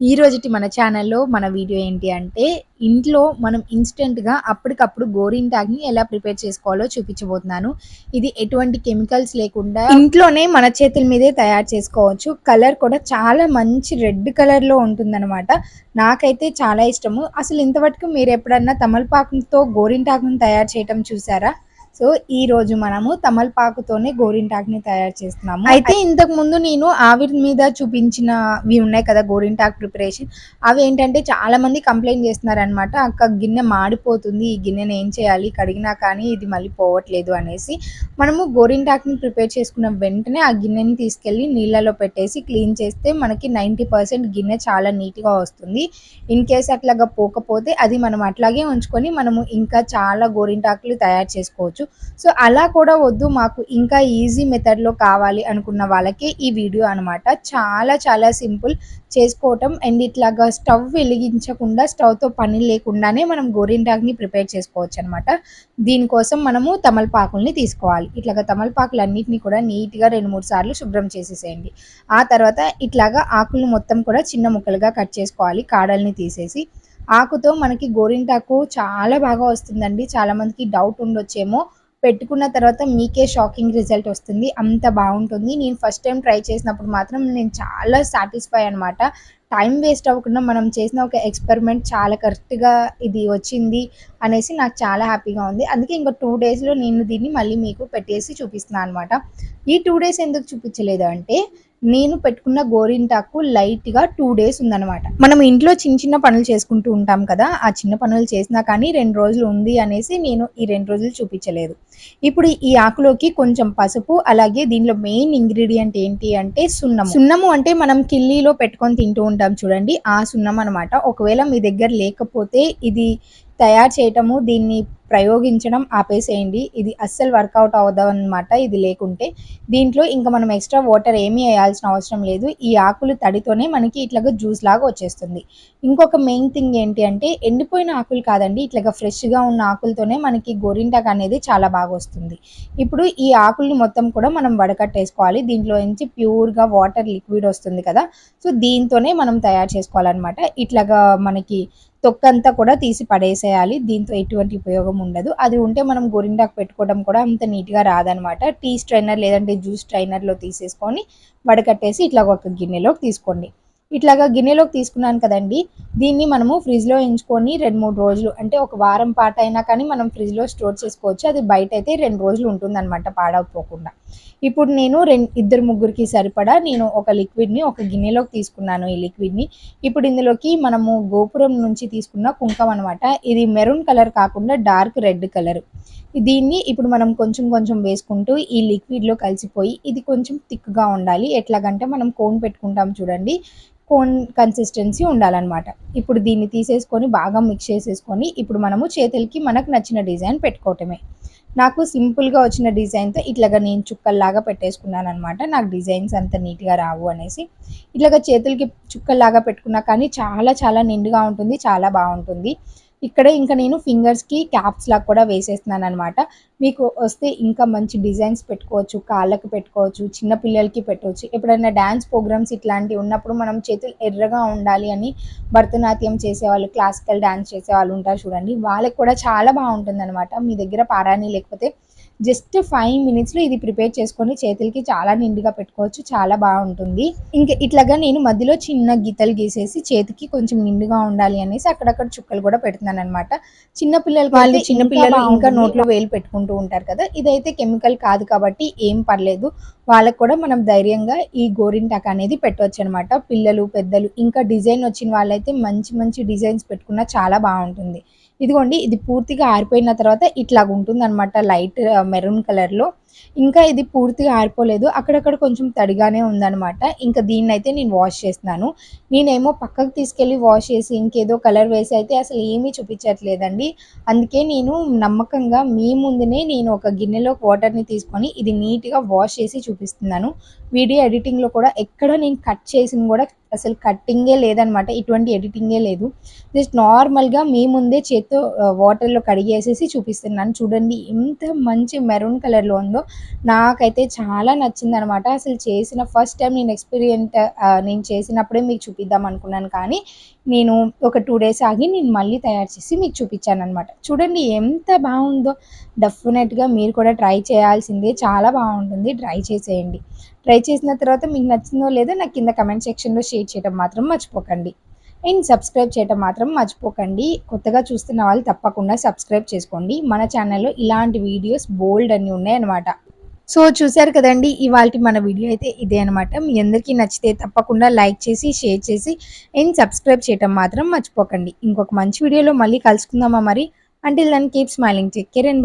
ఈ రోజుటి మన ఛానల్లో మన వీడియో ఏంటి అంటే ఇంట్లో మనం ఇన్స్టెంట్గా అప్పటికప్పుడు గోరింటాక్ని ఎలా ప్రిపేర్ చేసుకోవాలో చూపించబోతున్నాను. ఇది ఎటువంటి కెమికల్స్ లేకుండా ఇంట్లోనే మన చేతుల మీదే తయారు చేసుకోవచ్చు. కలర్ కూడా చాలా మంచి రెడ్ కలర్లో ఉంటుందన్నమాట. నాకైతే చాలా ఇష్టము. అసలు ఇంతవరకు మీరు ఎప్పుడన్నా తమలపాకుతో గోరింటాకుని తయారు చేయటం చూసారా? సో ఈ రోజు మనము తమలపాకుతోనే గోరింటాకుని తయారు చేస్తున్నాము. అయితే ఇంతకు ముందు నేను ఆవిరి మీద చూపించినవి ఉన్నాయి కదా గోరింటాకు ప్రిపరేషన్ అవి ఏంటంటే చాలా మంది కంప్లైంట్ చేస్తున్నారు అనమాట అక్క గిన్నె మాడిపోతుంది ఈ గిన్నెని ఏం చేయాలి? కడిగినా కానీ ఇది మళ్ళీ పోవట్లేదు అనేసి. మనము గోరింటాకుని ప్రిపేర్ చేసుకున్న వెంటనే ఆ గిన్నెని తీసుకెళ్ళి నీళ్ళలో పెట్టేసి క్లీన్ చేస్తే మనకి నైంటీ పర్సెంట్ గిన్నె చాలా నీట్గా వస్తుంది. ఇన్ కేస్ అట్లాగా పోకపోతే అది మనం అట్లాగే ఉంచుకొని మనము ఇంకా చాలా గోరింటాకులు తయారు చేసుకోవచ్చు. సో అలా కూడా వద్దు మాకు ఇంకా ఈజీ మెథడ్లో కావాలి అనుకున్న వాళ్ళకి ఈ వీడియో అనమాట చాలా చాలా సింపుల్ చేసుకోవటం అండ్ ఇట్లాగా స్టవ్ వెలిగించకుండా స్టవ్తో పని లేకుండానే మనం గోరింటాకుని ప్రిపేర్ చేసుకోవచ్చు అనమాట దీనికోసం మనము తమలపాకుల్ని తీసుకోవాలి. ఇట్లాగా తమలపాకులు అన్నింటినీ కూడా నీట్గా రెండు మూడు సార్లు శుభ్రం చేసేసేయండి. ఆ తర్వాత ఇట్లాగా ఆకులు మొత్తం కూడా చిన్న ముక్కలుగా కట్ చేసుకోవాలి కాడల్ని తీసేసి. ఆకుతో మనకి గోరింటాకు చాలా బాగా వస్తుందండి. చాలామందికి డౌట్ ఉండొచ్చేమో. పెట్టుకున్న తర్వాత మీకే షాకింగ్ రిజల్ట్ వస్తుంది. అంత బాగుంటుంది. నేను ఫస్ట్ టైం ట్రై చేసినప్పుడు మాత్రం నేను చాలా సాటిస్ఫై అనమాట టైం వేస్ట్ అవ్వకుండా మనం చేసిన ఒక ఎక్స్పెరిమెంట్ చాలా కరెక్ట్గా ఇది వచ్చింది అనేసి నాకు చాలా హ్యాపీగా ఉంది. అందుకే ఇంకా టూ డేస్లో నేను దీన్ని మళ్ళీ మీకు పెట్టేసి చూపిస్తున్నాను అనమాట ఈ టూ డేస్ ఎందుకు చూపించలేదు అంటే నేను పెట్టుకున్న గోరింటాకు లైట్గా టూ డేస్ ఉందన్నమాట. మనం ఇంట్లో చిన్న చిన్న పనులు చేసుకుంటూ ఉంటాం కదా ఆ చిన్న పనులు చేసినా కానీ రెండు రోజులు ఉంది అనేసి నేను ఈ రెండు రోజులు చూపించలేదు. ఇప్పుడు ఈ ఆకులోకి కొంచెం పసుపు అలాగే దీనిలో మెయిన్ ఇంగ్రీడియంట్ ఏంటి అంటే సున్నము. సున్నము అంటే మనం కిల్లీలో పెట్టుకొని తింటూ ఉంటాం చూడండి ఆ సున్నం అనమాట ఒకవేళ మీ దగ్గర లేకపోతే ఇది తయారు చేయటము దీన్ని ప్రయోగించడం ఆపేసేయండి. ఇది అస్సలు వర్కౌట్ అవుదాం ఇది లేకుంటే. దీంట్లో ఇంకా మనం ఎక్స్ట్రా వాటర్ ఏమీ వేయాల్సిన అవసరం లేదు. ఈ ఆకులు తడితోనే మనకి ఇట్లాగా జ్యూస్ లాగా వచ్చేస్తుంది. ఇంకొక మెయిన్ థింగ్ ఏంటి అంటే ఎండిపోయిన ఆకులు కాదండి. ఇట్లాగా ఫ్రెష్గా ఉన్న ఆకులతోనే మనకి గోరింటాక్ అనేది చాలా బాగా వస్తుంది. ఇప్పుడు ఈ ఆకుల్ని మొత్తం కూడా మనం వడకట్టేసుకోవాలి. దీంట్లో నుంచి ప్యూర్గా వాటర్ లిక్విడ్ వస్తుంది కదా. సో దీంతోనే మనం తయారు చేసుకోవాలన్నమాట. ఇట్లాగా మనకి తొక్కంతా కూడా తీసి పడేసేయాలి. దీంతో ఎటువంటి ఉపయోగం ఉండదు. అది ఉంటే మనం గోరింటాకు పెట్టుకోవడం కూడా అంత నీట్గా రాదనమాట. టీ స్ట్రైనర్ లేదంటే జ్యూస్ స్ట్రైనర్లో తీసేసుకొని వడకట్టేసి ఇట్లా ఒక గిన్నెలోకి తీసుకోండి. ఇట్లాగా గిన్నెలోకి తీసుకున్నాను కదండి. దీన్ని మనము ఫ్రిడ్జ్లో ఎంచుకొని రెండు మూడు రోజులు అంటే ఒక వారం పాట అయినా కానీ మనం ఫ్రిడ్జ్లో స్టోర్ చేసుకోవచ్చు. అది బయట అయితే రెండు రోజులు ఉంటుందన్నమాట పాడవపోకుండా. ఇప్పుడు నేను రెండు ఇద్దరు ముగ్గురికి సరిపడా నేను ఒక లిక్విడ్ని ఒక గిన్నెలోకి తీసుకున్నాను ఈ లిక్విడ్ని. ఇప్పుడు ఇందులోకి మనము గోపురం నుంచి తీసుకున్న కుంకం అనమాట ఇది మెరూన్ కలర్ కాకుండా డార్క్ రెడ్ కలర్. దీన్ని ఇప్పుడు మనం కొంచెం కొంచెం వేసుకుంటూ ఈ లిక్విడ్లో కలిసిపోయి ఇది కొంచెం థిక్గా ఉండాలి. ఎట్లాగంటే మనం కోన్ పెట్టుకుంటాం చూడండి. కోన్ కన్సిస్టెన్సీ ఉండాలన్నమాట. ఇప్పుడు దీన్ని తీసేసుకొని బాగా మిక్స్ చేసేసుకొని ఇప్పుడు మనము చేతులకి మనకు నచ్చిన డిజైన్ పెట్టుకోవటమే. నాకు సింపుల్గా వచ్చిన డిజైన్తో ఇట్లాగా నేను చుక్కల్లాగా పెట్టేసుకున్నాను అనమాట నాకు డిజైన్స్ అంత నీట్గా రావు అనేసి. ఇట్లాగా చేతులకి చుక్కల్లాగా పెట్టుకున్నా కానీ చాలా చాలా నిండుగా ఉంటుంది చాలా బాగుంటుంది. ఇక్కడ ఇంకా నేను ఫింగర్స్కి క్యాప్స్ లాగా కూడా వేసేస్తున్నాను అనమాట మీకు వస్తే ఇంకా మంచి డిజైన్స్ పెట్టుకోవచ్చు కాళ్ళకి పెట్టుకోవచ్చు చిన్న పిల్లలకి పెట్టవచ్చు ఎప్పుడైనా డ్యాన్స్ ప్రోగ్రామ్స్ ఇట్లాంటివి ఉన్నప్పుడు మనం చేతులు ఎర్రగా ఉండాలి అని భరతనాట్యం చేసేవాళ్ళు క్లాసికల్ డ్యాన్స్ చేసేవాళ్ళు ఉంటారు చూడండి. వాళ్ళకి కూడా చాలా బాగుంటుంది అనమాట మీ దగ్గర పారాని లేకపోతే జస్ట్ ఫైవ్ మినిట్స్లో ఇది ప్రిపేర్ చేసుకొని చేతులకి చాలా నిండుగా పెట్టుకోవచ్చు చాలా బాగుంటుంది. ఇంకా ఇట్లాగా నేను మధ్యలో చిన్న గీతలు గీసేసి చేతికి కొంచెం నిండుగా ఉండాలి అనేసి అక్కడక్కడ చుక్కలు కూడా పెడుతున్నాను అనమాట చిన్న పిల్లలు వాళ్ళు చిన్న పిల్లలు ఇంకా నోట్లో వేలు పెట్టుకుంటూ ఉంటారు కదా ఇదైతే కెమికల్ కాదు కాబట్టి ఏం పర్లేదు. వాళ్ళకు కూడా మనం ధైర్యంగా ఈ గోరింటాక్ అనేది పెట్టవచ్చు అనమాట పిల్లలు పెద్దలు ఇంకా డిజైన్ వచ్చిన వాళ్ళైతే మంచి మంచి డిజైన్స్ పెట్టుకున్నా చాలా బాగుంటుంది. ఇదిగోండి ఇది పూర్తిగా ఆరిపోయిన తర్వాత ఇట్లాగ ఉంటుంది అనమాట లైట్ మెరూన్ కలర్లో. ఇంకా ఇది పూర్తిగా ఆరిపోలేదు. అక్కడక్కడ కొంచెం తడిగానే ఉందనమాట ఇంకా దీన్ని అయితే నేను వాష్ చేస్తున్నాను. నేనేమో పక్కకు తీసుకెళ్ళి వాష్ చేసి ఇంకేదో కలర్ వేసి అయితే అసలు ఏమీ చూపించట్లేదండి. అందుకే నేను నమ్మకంగా మీ ముందునే నేను ఒక గిన్నెలో వాటర్ని తీసుకొని ఇది నీట్గా వాష్ చేసి చూపిస్తున్నాను. వీడియో ఎడిటింగ్లో కూడా ఎక్కడ నేను కట్ చేసిన కూడా అసలు కట్టింగే లేదనమాట ఇటువంటి ఎడిటింగే లేదు. జస్ట్ నార్మల్గా మీ ముందే చేత్తో వాటర్లో కడిగేసేసి చూపిస్తున్నాను. చూడండి ఎంత మంచి మెరూన్ కలర్లో ఉందో నాకైతే చాలా నచ్చింది అనమాట అసలు చేసిన ఫస్ట్ టైం నేను ఎక్స్పీరియంట్ నేను చేసినప్పుడే మీకు చూపిద్దాం అనుకున్నాను కానీ నేను ఒక టూ డేస్ ఆగి నేను మళ్ళీ తయారు చేసి మీకు చూపించాను అనమాట చూడండి ఎంత బాగుందో. డెఫినెట్గా మీరు కూడా ట్రై చేయాల్సిందే. చాలా బాగుంటుంది. ట్రై చేసేయండి. ట్రై చేసిన తర్వాత మీకు నచ్చిందో లేదో నాకు కింద కమెంట్ సెక్షన్లో షేర్ చేయడం మాత్రం మర్చిపోకండి. అండ్ సబ్స్క్రైబ్ చేయడం మాత్రం మర్చిపోకండి. కొత్తగా చూస్తున్న వాళ్ళు తప్పకుండా సబ్స్క్రైబ్ చేసుకోండి. మన ఛానల్లో ఇలాంటి వీడియోస్ బోల్డ్ అన్ని ఉన్నాయన్నమాట. సో చూశారు కదండి ఇవాళ మన వీడియో అయితే ఇదే అనమాట మీ అందరికీ నచ్చితే తప్పకుండా లైక్ చేసి షేర్ చేసి అండ్ సబ్స్క్రైబ్ చేయడం మాత్రం మర్చిపోకండి. ఇంకొక మంచి వీడియోలో మళ్ళీ కలుసుకుందామా మరి? అంటిల్ దాన్ని keep smiling take care and